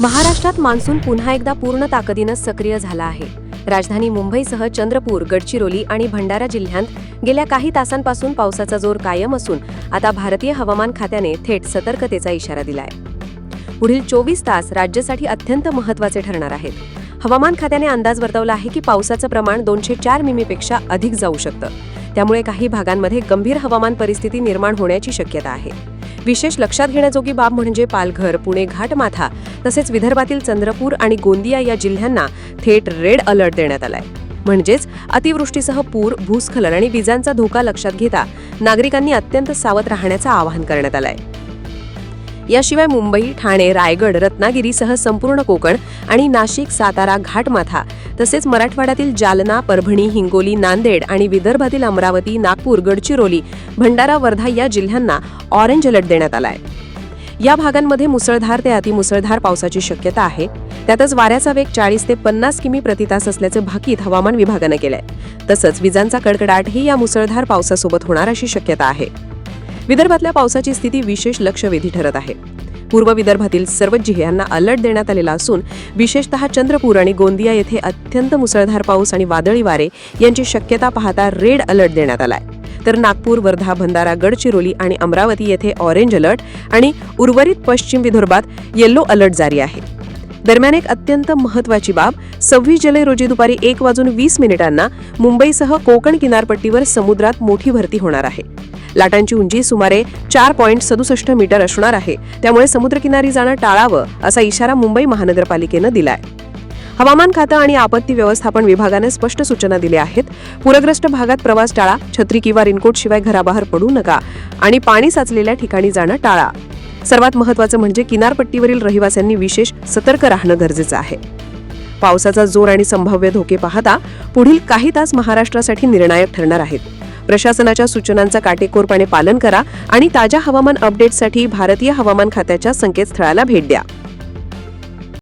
महाराष्ट्रात मान्सून पुन्हा एकदा पूर्ण ताकदीनं सक्रिय झाला आहे. राजधानी मुंबईसह चंद्रपूर गडचिरोली आणि भंडारा जिल्ह्यात गेल्या काही तासांपासून पावसाचा जोर कायम असून आता भारतीय हवामान खात्याने थेट सतर्कतेचा इशारा दिलाय. पुढील चोवीस तास राज्यासाठी अत्यंत महत्त्वाचे ठरणार आहेत. हवामान खात्याने अंदाज वर्तवला आहे की पावसाचं प्रमाण दोनशे चार मिमीपेक्षा अधिक जाऊ शकतं. त्यामुळे काही भागांमध्ये गंभीर हवामान परिस्थिती निर्माण होण्याची शक्यता आहे. विशेष लक्षात घेण्याजोगी बाब म्हणजे पालघर पुणे घाटमाथा तसेच विदर्भातील चंद्रपूर आणि गोंदिया या जिल्ह्यांना थेट रेड अलर्ट देण्यात आलाय. म्हणजेच अतिवृष्टीसह पूर भूस्खलन आणि विजांचा धोका लक्षात घेता नागरिकांनी अत्यंत सावध राहण्याचं आवाहन करण्यात आलंय. याशिवाय मुंबई ठाणे रायगड रत्नागिरीसह संपूर्ण कोकण आणि नाशिक सातारा घाटमाथा तसेच मराठवाड्यातील जालना परभणी हिंगोली नांदेड आणि विदर्भातील अमरावती नागपूर गडचिरोली भंडारा वर्धा या जिल्ह्यांना ऑरेंज अलर्ट देण्यात आलाय. या भागांमध्ये मुसळधार ते अतिमुसळधार पावसाची शक्यता आहे. त्यातच वाऱ्याचा वेग चाळीस ते पन्नास किमी प्रतितास असल्याचं भाकीत हवामान विभागानं केलंय. तसंच विजांचा कडकडाटही या मुसळधार पावसासोबत होणार अशी शक्यता आहे. विदर्भातल्या पावसाची स्थिती विशेष लक्षवेधी ठरत आहे. पूर्व विदर्भातील सर्व जिल्ह्यांना अलर्ट देण्यात आलेला असून विशेषतः चंद्रपूर आणि गोंदिया येथे अत्यंत मुसळधार पाऊस आणि वादळी वारे यांची शक्यता पाहता रेड अलर्ट देण्यात आलाय. तर नागपूर वर्धा भंडारा गडचिरोली आणि अमरावती येथे ऑरेंज अलर्ट आणि उर्वरित पश्चिम विदर्भात येल्लो अलर्ट जारी आहे. दरम्यान एक अत्यंत महत्वाची बाब सव्वीस जुलै रोजी दुपारी एक वाजून वीस मिनिटांना मुंबईसह कोकण किनारपट्टीवर समुद्रात मोठी भरती होणार आहे. लाटांची उंची सुमारे चार पॉईंट सदुसष्ट मीटर असणार आहे. त्यामुळे समुद्रकिनारी जाणं टाळावं असा इशारा मुंबई महानगरपालिकेनं दिलाय. हवामान खातं आणि आपत्ती व्यवस्थापन विभागाने स्पष्ट सूचना दिल्या आहेत. पूरग्रस्त भागात प्रवास टाळा छत्री किंवा रेनकोट शिवाय घराबाहेर पडू नका आणि पाणी साचलेल्या ठिकाणी जाणं टाळा. सर्वात महत्त्वाचं म्हणजे किनारपट्टीवरील रहिवाशांनी विशेष सतर्क राहणं गरजेचं आहे. पावसाचा जोर आणि संभाव्य धोके पाहता पुढील काही तास महाराष्ट्रासाठी निर्णायक ठरणार आहेत. प्रशासनाच्या सूचनांचं काटेकोरपणे पालन करा आणि ताज्या हवामान अपडेटसाठी भारतीय हवामान खात्याच्या संकेतस्थळाला भेट द्या.